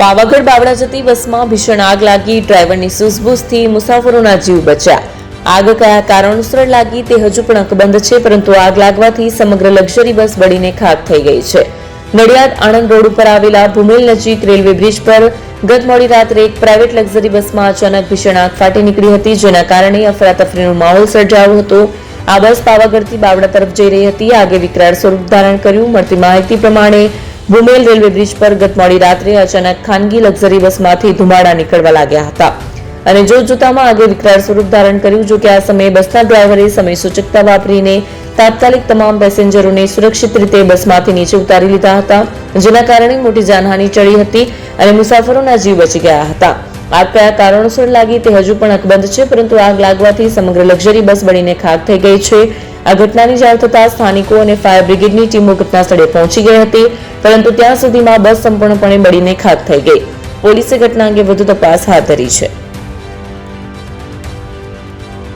પાવાગઢ બાવળા જતી બસમાં ભીષણ આગ લાગી, ડ્રાઈવરની સૂઝબૂઝથી મુસાફરોના જીવ બચ્યા. આગ કયા કારણોસર લાગી તે હજુ પણ અકબંધ છે, પરંતુ આગ લાગવાથી સમગ્ર લક્ઝરી બસ બળીને ખાક થઈ ગઈ છે. નડિયાદ આણંદ રોડ ઉપર આવેલા ભૂમેલ નજીક રેલવે બ્રિજ પર ગત મોડી રાત્રે એક પ્રાઇવેટ લક્ઝરી બસમાં અચાનક ભીષણ આગ ફાટી નીકળી હતી, જેના કારણે અફરાતફરીનો માહોલ સર્જાયો હતો. આ બસ પાવાગઢથી બાવડા તરફ જઈ રહી હતી. આગે વિકરાળ સ્વરૂપ ધારણ કર્યું. મળતી માહિતી પ્રમાણે ભૂમેલ રેલવે બ્રિજ પર ગત મોડી રાત્રે અચાનક ખાનગી લક્ઝરી બસમાંથી ધુમાડા નીકળવા લાગ્યા હતા. અને જોત જોતામાં આગે વિકરાળ સ્વરૂપ ધારણ કર્યું, જો કે આ સમયે બસના ડ્રાઈવરે સમય સૂચકતા વાપરીને તાત્કાલિક તમામ પેસેન્જરોને સુરક્ષિત રીતે બસમાંથી નીચે ઉતારી લીધા હતા, જેના કારણે મોટી જાનહાની ચડી હતી અને મુસાફરોના જીવ બચી ગયા હતા. આગ કયા કારણોસર લાગી તે હજુ પણ અકબંધ છે, પરંતુ આગ લાગવાથી સમગ્ર લક્ઝરી બસ બળીને ખાક થઈ ગઈ છે. આ ઘટનાની જાણ થતાં સ્થાનિકો અને ફાયર બ્રિગેડની ટીમો ઘટનાસ્થળે પહોંચી ગઈ હતી, પરંતુ ત્યાં સુધીમાં બસ સંપૂર્ણપણે બળીને ખાક થઈ ગઈ. પોલીસે ઘટના અંગે વધુ તપાસ હાથ ધરી છે.